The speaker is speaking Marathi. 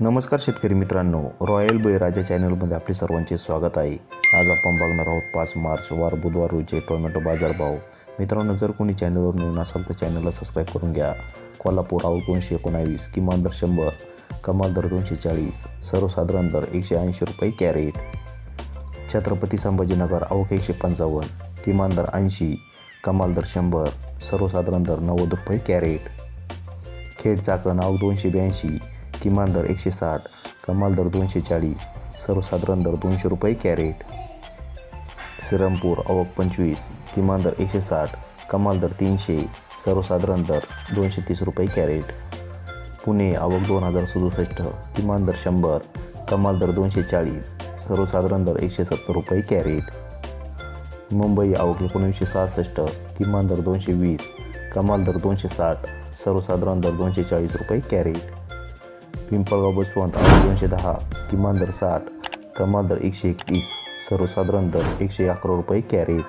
नमस्कार शेतकरी मित्रांनो. रॉयल बळीराजा चॅनलमध्ये आपले सर्वांचे स्वागत आहे. आज आपण बघणार आहोत पाच मार्च वार बुधवार रोजी टोमॅटो बाजारभाव मित्रांनो जर कोणी चॅनलवर नवीन असाल तर चॅनलला सबस्क्राईब करून घ्या. कोल्हापूर आऊट दोनशे एकोणावीस किमान दर शंभर कमाल दर दोनशे चाळीस सर्वसाधारण दर एकशे ऐंशी रुपये कॅरेट. छत्रपती संभाजीनगर आवक एकशे पंचावन्न किमान दर ऐंशी कमाल दर शंभर सर्वसाधारण दर नव्वद रुपये कॅरेट. खेड चाकण आवक दोनशे ब्याऐंशी किमान दर एकशे साठ कमाल दर दोनशे चाळीस सर्वसाधारण दर दोनशे रुपये कॅरेट. सिरमपूर आवक पंचवीस किमान दर एकशे साठ कमाल दर तीनशे सर्वसाधारण दर दोनशे तीस रुपये कॅरेट. पुणे आवक दोन हजार सदुसष्ट किमान दर शंभर कमाल दर दोनशे चाळीस सर्वसाधारण दर एकशे सत्तर रुपये कॅरेट. मुंबई आवक एकोणीसशे सहासष्ट किमान दर दोनशे वीस कमाल दर दोनशे साठ सर्वसाधारण दर दोनशे चाळीस रुपये कॅरेट. पिंपळगाव बसवंत आठ दोनशे दहा किमान दर साठ कमाल दर एकशे एकतीस सर्वसाधारण दर एकशे अकरा रुपये कॅरेट.